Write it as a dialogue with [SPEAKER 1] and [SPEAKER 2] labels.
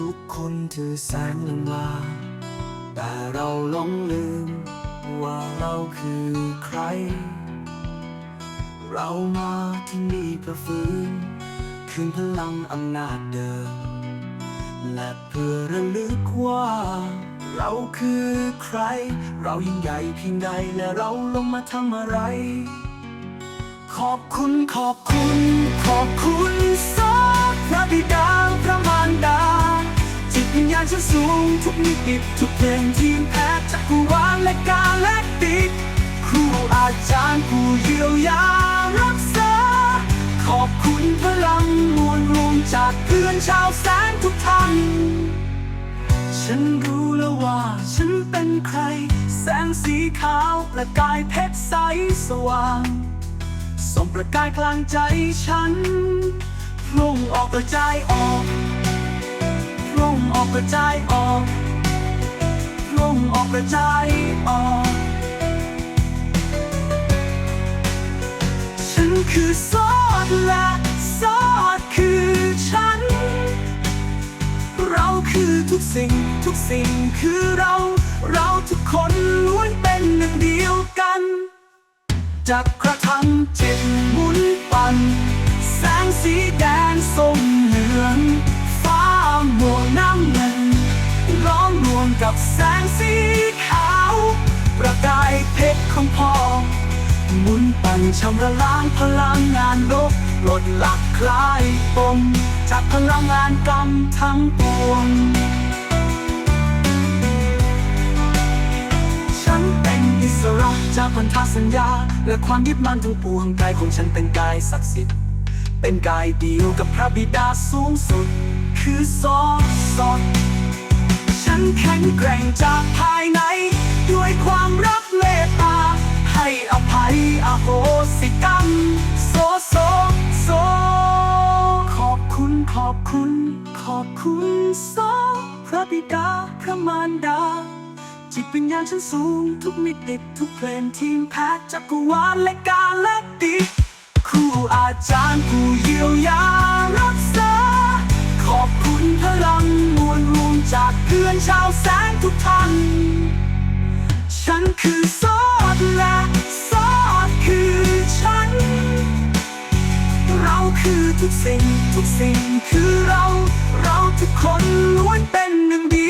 [SPEAKER 1] ทุกคนถือแสงลงมาแต่เราหลงลืม ว่าเราคือใคร เรามาที่นี่เพื่อฟื้น คืนพลังอำนาจเดิม และเพื่อระลึกว่า เราคือใคร เรายิ่งใหญ่เพียงใดและเราลงมาทำอะไร ขอบคุณขอบคุณ ขอบคุณ จิตวิญญาณชั้นสูงทุกมิติทุกเพลงทีมแพทย์จักรวาลและการและติดครูอาจารย์ผู้เยียวยารักษา ขอบคุณพลังมวลรวมจากเพื่อนชาวแสนทุกท่าน ฉันรู้แล้วว่าฉันเป็นใคร แสงสีขาวประกายเพชรใสสว่างส่องประกายกลางใจฉันพุ่งออกกระจายออก ออกกระจายออกพุ่งออกกระจายออก ฉันคือซอสและซอสคือฉัน เราคือทุกสิ่งทุกสิ่งคือเรา เราทุกคนล้วนเป็นหนึ่งเดียวกันจักระทำจิตหมุนปั่นแสงสีแดงส้มเหลือง แสงสีขาว ประกายเพชรของพ่อหมุนปั่นชำระล้างพลังงานลบลดหลักคลายปมจากพลังงานกรรมทั้งปวงฉันเป็นอิสระจากพันธสัญญา และความยึดมั่นทั้งปวงกายของฉันเป็นกายศักดิ์สิทธิ์ เป็นกายเดียวกับพระบิดาสูงสุด คือสอส ฉันแข็งแกร่งจากภายใน ด้วยความรักเมตตา ให้อภัยอโหสิกรรม โซโซโซ ขอบคุณขอบคุณ ขอบคุณสองพระบิดาพระมารดา จิตวิญญาณชั้นสูง ทุกมิติทุกเพลงทีมแพทย์จักรวาลและการและติดครูอาจารย์ผู้เยียวยา คือซอสและซอสคือฉัน เราคือทุกสิ่งทุกสิ่งคือเรา เราทุกคนล้วนเป็นหนึ่งเดียว